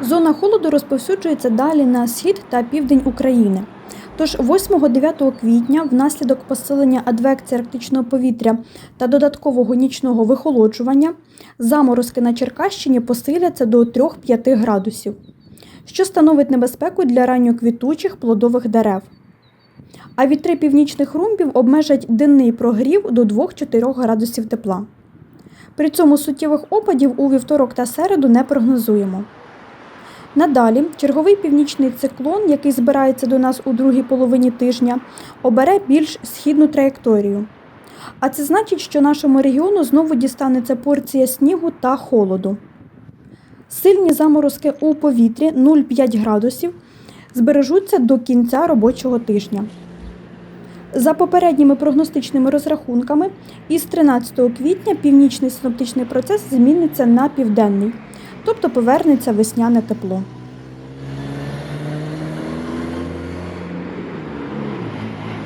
Зона холоду розповсюджується далі на схід та південь України. Тож 8-9 квітня, внаслідок посилення адвекції арктичного повітря та додаткового нічного вихолоджування, заморозки на Черкащині посиляться до 3-5 градусів, що становить небезпеку для ранньоквітучих плодових дерев. А вітри північних румбів обмежать денний прогрів до 2-4 градусів тепла. При цьому суттєвих опадів у вівторок та середу не прогнозуємо. Надалі черговий північний циклон, який збирається до нас у другій половині тижня, обере більш східну траєкторію. А це значить, що нашому регіону знову дістанеться порція снігу та холоду. Сильні заморозки у повітрі 0,5 градусів збережуться до кінця робочого тижня. За попередніми прогностичними розрахунками, із 13 квітня північний синоптичний процес зміниться на південний, тобто повернеться весняне тепло.